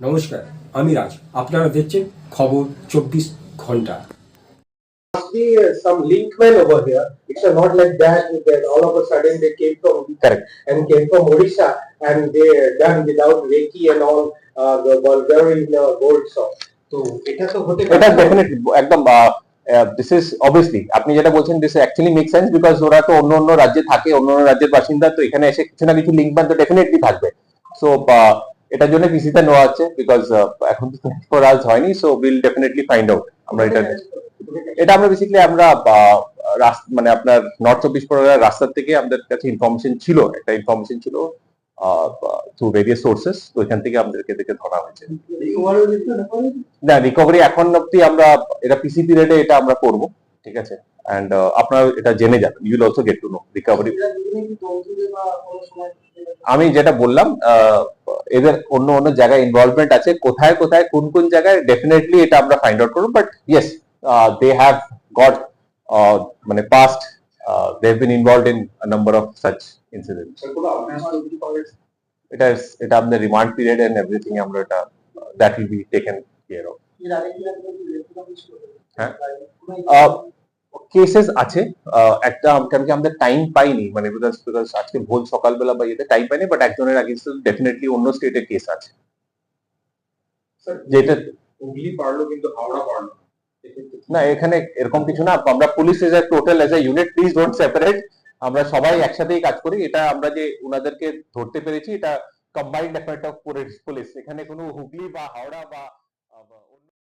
নমস্কার আমি রাজ। আপনারা দেখছেন খবর চব্বিশ ঘণ্টা। আপনি যেটা বলছেন ওরা তো অন্য অন্য রাজ্যে থাকে অন্য অন্য রাজ্যের বাসিন্দা তো এখানে এসে কিছু না কিছু লিঙ্ক ম্যান তো ডেফিনেটলি থাকবে। এটার জন্য পিসিতে নেওয়া হচ্ছে বিকজ এখন তো টোয়েন্টি ফোর আওয়ার্স হয়নি so will definitely find out আমরা এটা এটা আমরা বেসিক্যালি আমরা মানে আপনার নর্থ চব্বিশ পরগনার রাস্তার থেকে আমাদের কাছে ইনফরমেশন ছিল একটা ইনফরমেশন ছিল থ্রু ভেরিয়াস সোর্সেস তো এখান থেকে আমাদেরকে এদেরকে ধরা হয়েছে। না রিকভারি এখন অব্দি আমরা এটা পিসি পিরিয়ডে এটা আমরা করব ঠিক আছে? এন্ড আপনারা এটা জেনে যাবেন you'll also get to know recovery আমি যেটা বললাম আহ, এদের অন্য অন্য জায়গায় ইনভলভমেন্ট আছে কোথায় কোথায় কোন কোন জায়গায় ডেফিনেটলি এটা আমরা ফাইন্ড আউট করব but yes they have got মানে past they have been involve in number of such incident এটা এটা আমাদের রিমান্ড পিরিয়ড এন্ড এভরিথিং আমরা এটা that will be taken care of হ্যাঁ। কেসেস আছে একটা কেন কি আমাদের টাইম পাইনি মানে বিকজ বিকজ আজকে ভোর সকালবেলা বা ইয়েতে টাইম পাইনি বাট একজনের আগে ডেফিনেটলি অন্য স্টেটের কেস আছে। যেটা হুগলি পারল কিন্তু হাওড়া পারল না এখানে এরকম কিছু না আমরা police as total as a unit please don't separate আমরা সবাই একসাথেই কাজ করি এটা আমরা যে ওনাদেরকে ধরতে পেরেছি এটা কম্বাইন্ড এফার্ট অফ পুলিশ এখানে কোনো হুগলি বা হাওড়া বা